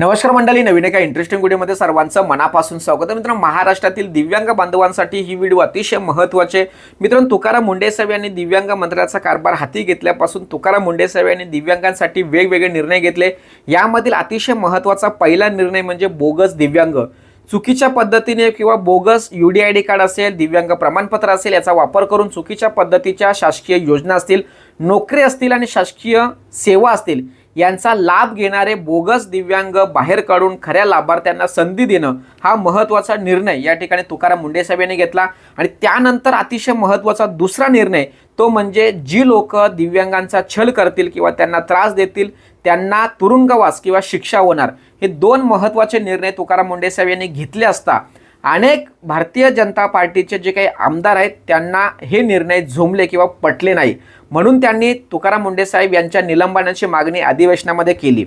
नमस्कार मंडळी नवीन एका इंटरेस्टिंग व्हिडिओमध्ये सर्वांचं मनापासून स्वागत आहे. मित्रांनो महाराष्ट्रातील दिव्यांग बांधवांसाठी ही व्हिडिओ अतिशय महत्त्वाचे मित्रांनो तुकाराम मुंडे साहेब यांनी दिव्यांग मंत्र्याचा कारभार हाती घेतल्यापासून तुकाराम मुंडे साहेब यांनी दिव्यांगांसाठी वेगवेगळे निर्णय घेतले. यामधील अतिशय महत्त्वाचा पहिला निर्णय म्हणजे बोगस दिव्यांग. चुकीच्या पद्धतीने किंवा bogus U D I D card असेल दिव्यांग प्रमाणपत्र असेल याचा वापर करून चुकीच्या पद्धतीच्या शासकीय योजना असतील नोकरी असतील आणि शासकीय सेवा असतील यांचा लाभ घेणारे बोगस दिव्यांग बाहेर काढून खऱ्या लाभार्थ्यांना संधी देणं हा महत्त्वाचा निर्णय या ठिकाणी तुकाराम मुंडे साहेब यांनी घेतला. आणि त्यानंतर अतिशय महत्त्वाचा दुसरा निर्णय तो म्हणजे जी लोक दिव्यांगांचा छल करतील किंवा त्यांना त्रास देतील त्यांना तुरुंगवास किंवा शिक्षा होणार हे दोन महत्त्वाचे निर्णय तुकाराम मुंडे साहेब यांनी घेतले असता अनेक भारतीय जनता पार्टीचे जे काही आमदार आहेत त्यांना हे निर्णय झोमले किंवा पटले नाही. म्हणून त्यांनी तुकाराम मुंडे साहेब यांच्या निलंबनाची मागणी अधिवेशनामध्ये केली.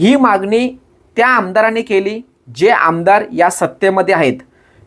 ही मागणी त्या आमदारांनी केली जे आमदार या सत्तेमध्ये आहेत.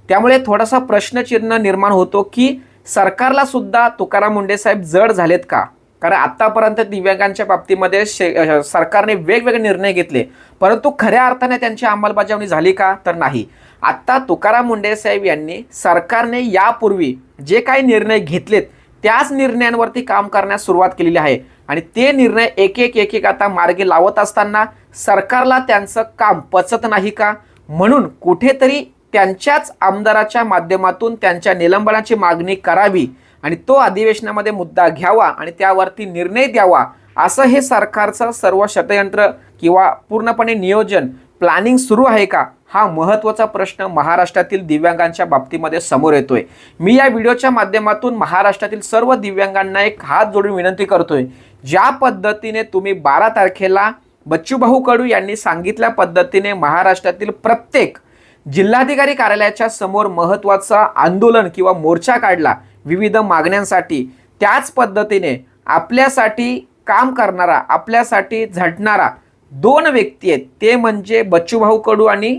त्यामुळे थोडासा प्रश्नचिन्ह निर्माण होतो की सरकारला सुद्धा तुकाराम मुंडे साहेब जड झालेत का? कारण आतापर्यंत दिव्यांगांच्या बाबतीमध्ये शे सरकारने वेगवेगळे निर्णय घेतले. परंतु खऱ्या अर्थाने त्यांची अंमलबजावणी झाली का तर नाही. आत्ता तुकाराम मुंडे साहेब यांनी सरकारने यापूर्वी जे काही निर्णय घेतलेत त्याच निर्णयांवरती काम करण्यास सुरुवात केलेली आहे. आणि ते निर्णय एक एक एक एक आता मार्गी लावत असताना सरकारला त्यांचं काम पचत नाही का? म्हणून कुठेतरी त्यांच्याच आमदाराच्या माध्यमातून त्यांच्या निलंबनाची मागणी करावी आणि तो अधिवेशनामध्ये मुद्दा घ्यावा आणि त्यावरती निर्णय द्यावा असं हे सरकारचं सर्व षडयंत्र किंवा पूर्णपणे नियोजन प्लॅनिंग सुरू आहे का हा महत्त्वाचा प्रश्न महाराष्ट्रातील दिव्यांगांच्या बाबतीमध्ये समोर येतोय. मी या व्हिडिओच्या माध्यमातून महाराष्ट्रातील सर्व दिव्यांगांना एक हात जोडून विनंती करतोय ज्या पद्धतीने तुम्ही बारा तारखेला बच्चूभाऊ कडू यांनी सांगितल्या पद्धतीने महाराष्ट्रातील प्रत्येक जिल्हाधिकारी कार्यालयाच्या समोर महत्त्वाचं आंदोलन किंवा मोर्चा काढला विविध मागण्यांसाठी त्याच पद्धतीने आपल्यासाठी काम करणारा आपल्यासाठी झटणारा दोन व्यक्ती आहेत. ते म्हणजे बच्चूभाऊ कडू आणि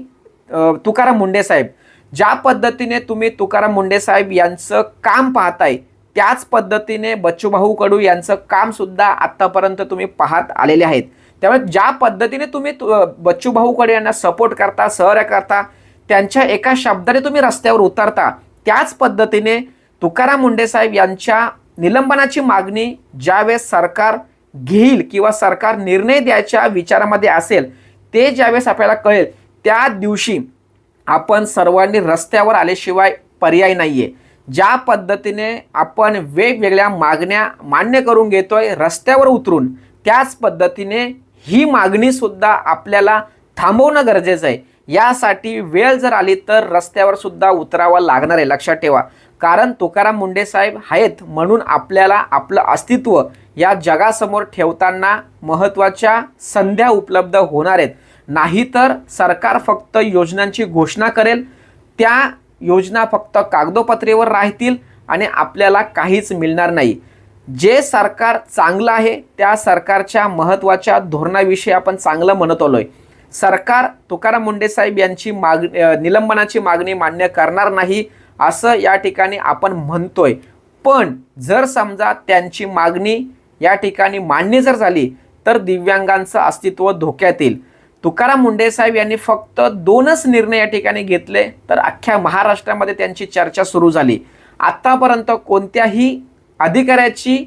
तुकाराम मुंडे साहेब. ज्या पद्धतीने तुम्ही तुकाराम मुंडे साहेब यांचं काम पाहताय त्याच पद्धतीने बच्चूभाऊ कडू यांचं कामसुद्धा आत्तापर्यंत तुम्ही पाहत आलेले आहेत. त्यामुळे ज्या पद्धतीने तुम्ही तु- बच्चूभाऊ कडू यांना सपोर्ट करता सहकार्य करता त्यांच्या एका शब्दाने तुम्ही रस्त्यावर उतरता त्याच पद्धतीने तुकाराम मुंडे साहेब यांच्या निलंबनाची मागणी ज्यावेळेस सरकार घेईल किंवा सरकार निर्णय द्यायच्या विचारामध्ये असेल ते ज्यावेळेस आपल्याला कळेल त्या दिवशी आपण सर्वांनी रस्त्यावर आल्याशिवाय पर्याय नाही आहे ज्या पद्धतीने आपण वेगवेगळ्या मागण्या मान्य करून घेतोय रस्त्यावर उतरून त्याच पद्धतीने ही मागणीसुद्धा आपल्याला थांबवणं गरजेचं आहे. यासाठी वेळ जर आली तर रस्त्यावर सुद्धा उतरावं लागणार आहे. लक्षात ठेवा. कारण तुकाराम मुंडे साहेब आहेत म्हणून आपल्याला आपलं अस्तित्व या जगासमोर ठेवताना महत्त्वाच्या संध्या उपलब्ध होणार आहेत. नाहीतर सरकार फक्त योजनांची घोषणा करेल त्या योजना फक्त कागदोपत्रेवर राहतील आणि आपल्याला काहीच मिळणार नाही. जे सरकार चांगलं आहे त्या सरकारच्या महत्त्वाच्या धोरणाविषयी आपण चांगलं म्हणत आलो आहे सरकार तुकाराम मुंडे साहेब यांची माग निलंबनाची मागणी मान्य करणार नाही असं या ठिकाणी आपण म्हणतोय. पण जर समजा त्यांची मागणी या ठिकाणी मान्य जर झाली तर दिव्यांगांचं अस्तित्व धोक्यात येईल. तुकाराम मुंडे साहेब यांनी फक्त दोनच निर्णय या ठिकाणी घेतले तर अख्ख्या महाराष्ट्रामध्ये त्यांची चर्चा सुरू झाली. आत्तापर्यंत कोणत्याही अधिकाऱ्याची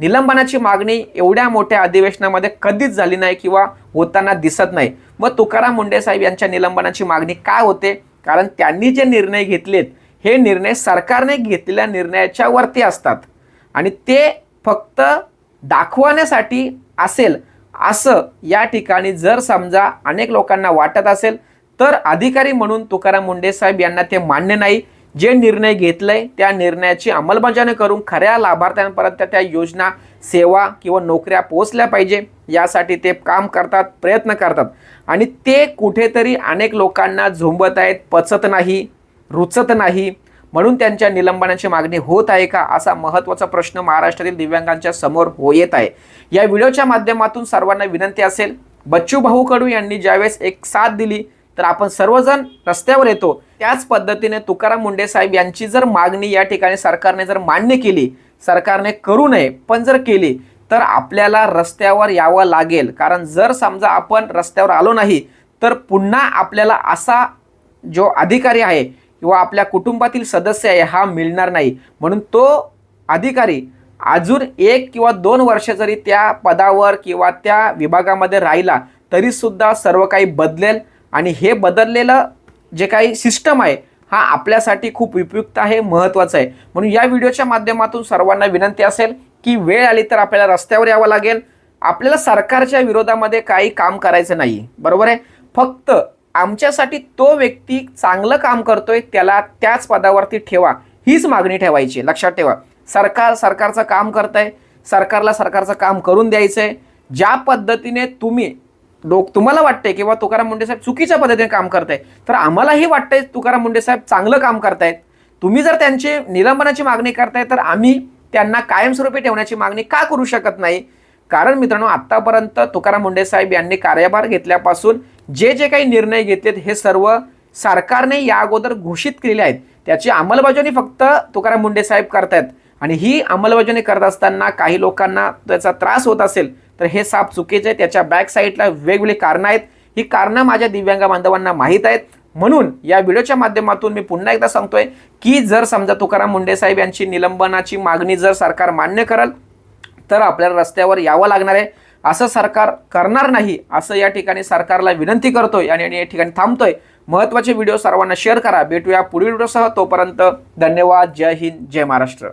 निलंबनाची मागणी एवढ्या मोठ्या अधिवेशनामध्ये कधीच झाली नाही किंवा होताना दिसत नाही. मग तुकाराम मुंडे साहेब यांच्या निलंबनाची मागणी काय होते? कारण त्यांनी जे निर्णय घेतलेत हे निर्णय सरकारने घेतलेल्या निर्णयाच्या वरती असतात. आणि ते फक्त दाखवण्यासाठी असेल असं या ठिकाणी जर समजा अनेक लोकांना वाटत असेल तर अधिकारी म्हणून तुकाराम मुंडे साहेब यांना ते मान्य नाही. जे निर्णय घेतलंय त्या निर्णयाची अंमलबजावणी करून खऱ्या लाभार्थ्यांपर्यंत त्या योजना सेवा किंवा नोकऱ्या पोहोचल्या पाहिजे. यासाठी ते काम करतात प्रयत्न करतात. आणि ते कुठेतरी अनेक लोकांना झोंबत आहेत पचत नाही. रुचत नाही. म्हणून त्यांच्या निलंबनाची मागणी होत आहे का असा महत्त्वाचा प्रश्न महाराष्ट्रातील दिव्यांगांच्या समोर हो येत आहे. या व्हिडिओच्या माध्यमातून सर्वांना विनंती असेल बच्चू भाऊ कडू यांनी ज्यावेळेस एक साथ दिली तर आपण सर्वजण रस्त्यावर येतो. त्याच पद्धतीने तुकाराम मुंडे साहेब यांची जर मागणी या ठिकाणी सरकारने जर मान्य केली सरकारने करू नये पण जर केली तर आपल्याला रस्त्यावर यावं लागेल. कारण जर समजा आपण रस्त्यावर आलो नाही तर पुन्हा आपल्याला असा जो अधिकारी आहे किंवा आपल्या कुटुंबातील सदस्य आहे हा मिळणार नाही. म्हणून तो अधिकारी अजून एक किंवा दोन वर्ष जरी त्या पदावर किंवा त्या विभागामध्ये राहिला तरीसुद्धा सर्व काही बदलेल. आणि हे बदललेलं जे काही सिस्टम आहे हा आपल्यासाठी खूप उपयुक्त आहे महत्त्वाचं आहे. म्हणून या व्हिडिओच्या माध्यमातून सर्वांना विनंती असेल की वेळ आली तर आपल्याला रस्त्यावर यावं लागेल. आपल्याला सरकारच्या विरोधामध्ये काही काम करायचं नाही. बरोबर आहे? फक्त आमच्यासाठी तो व्यक्ती चांगलं काम करतोय त्याला त्याच पदावरती ठेवा. हीच मागणी ठेवायची लक्षात ठेवा. सरकार सरकारचं काम करतंय. सरकारला सरकारचं काम करून द्यायचं आहे ज्या पद्धतीने तुम्ही लोक तुम्हाला वाटतंय किंवा तुकाराम मुंडे साहेब चुकीच्या पद्धतीने काम करताय तर आम्हालाही वाटतंय तुकाराम मुंडे साहेब चांगलं काम करतायत. तुम्ही जर त्यांची निलंबनाची मागणी करताय तर आम्ही त्यांना कायमस्वरूपी ठेवण्याची मागणी का करू शकत नाही? कारण मित्रांनो आत्तापर्यंत तुकाराम मुंडे साहेब यांनी कार्यभार घेतल्यापासून जे जे काही निर्णय घेतलेत हे सर्व सरकारने या अगोदर घोषित केलेले आहेत. त्याची अंमलबजावणी फक्त तुकाराम मुंडे साहेब करतायत. आणि ही अंमलबजावणी करत असताना काही लोकांना त्याचा त्रास होत असेल तर हे साप चुकीचे आहे त्याच्या बॅक साईडला वेगवेगळी कारणं आहेत. ही कारणं माझ्या दिव्यांग बांधवांना माहीत आहेत. म्हणून या व्हिडिओच्या माध्यमातून मी पुन्हा एकदा सांगतोय की जर समजा तुकाराम मुंडे साहेब यांची निलंबनाची मागणी जर सरकार मान्य करल तर आपल्याला रस्त्यावर यावं लागणार आहे. असं सरकार करणार नाही असं या ठिकाणी सरकारला विनंती करतोय आणि आणि या ठिकाणी थांबतोय. महत्त्वाचे व्हिडिओ सर्वांना शेअर करा. भेटूया पुढील व्हिडिओसह. तोपर्यंत धन्यवाद. जय हिंद. जय महाराष्ट्र.